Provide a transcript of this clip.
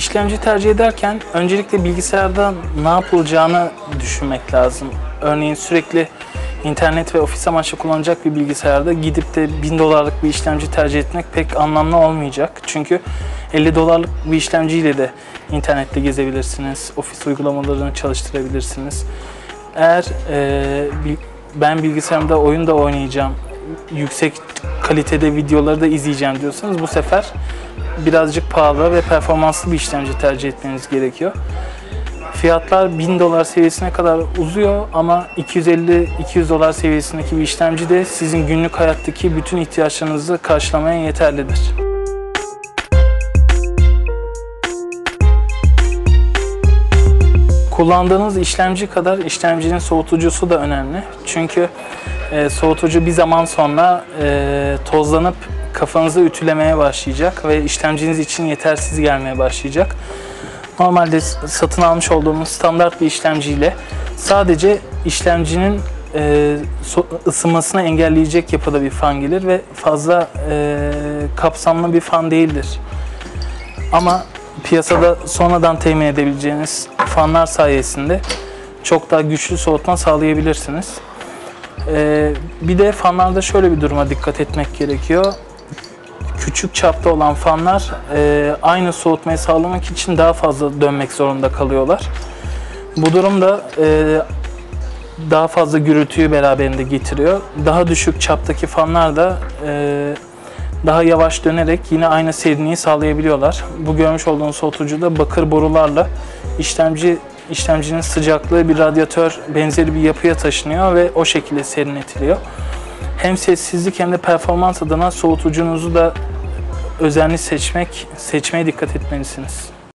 işlemci tercih ederken öncelikle bilgisayarda ne yapılacağını düşünmek lazım. Örneğin sürekli internet ve ofis amaçlı kullanacak bir bilgisayarda gidip de 1000 dolarlık bir işlemci tercih etmek pek anlamlı olmayacak. Çünkü 50 dolarlık bir işlemciyle de internette gezebilirsiniz, ofis uygulamalarını çalıştırabilirsiniz. Eğer e, ben bilgisayarımda oyun da oynayacağım, yüksek kalitede videoları da izleyeceğim diyorsanız bu sefer birazcık pahalı ve performanslı bir işlemci tercih etmeniz gerekiyor. Fiyatlar 1000 dolar seviyesine kadar uzuyor ama 250-200 dolar seviyesindeki bir işlemci de sizin günlük hayattaki bütün ihtiyaçlarınızı karşılamaya yeterlidir. Kullandığınız işlemci kadar işlemcinin soğutucusu da önemli. Çünkü e, soğutucu bir zaman sonra e, tozlanıp kafanızı ütülemeye başlayacak ve işlemciniz için yetersiz gelmeye başlayacak. Normalde satın almış olduğumuz standart bir işlemciyle sadece işlemcinin e, ısınmasını engelleyecek yapıda bir fan gelir ve fazla e, kapsamlı bir fan değildir. Ama piyasada sonradan temin edebileceğiniz fanlar sayesinde çok daha güçlü soğutma sağlayabilirsiniz. Ee, bir de fanlarda şöyle bir duruma dikkat etmek gerekiyor. Küçük çapta olan fanlar e, aynı soğutmayı sağlamak için daha fazla dönmek zorunda kalıyorlar. Bu durum da e, daha fazla gürültüyü beraberinde getiriyor. Daha düşük çaptaki fanlar da e, daha yavaş dönerek yine aynı serinliği sağlayabiliyorlar. Bu görmüş olduğunuz soğutucu da bakır borularla işlemci işlemcinin sıcaklığı bir radyatör benzeri bir yapıya taşınıyor ve o şekilde serinletiliyor. Hem sessizlik hem de performans adına soğutucunuzu da özenli seçmek, seçmeye dikkat etmelisiniz.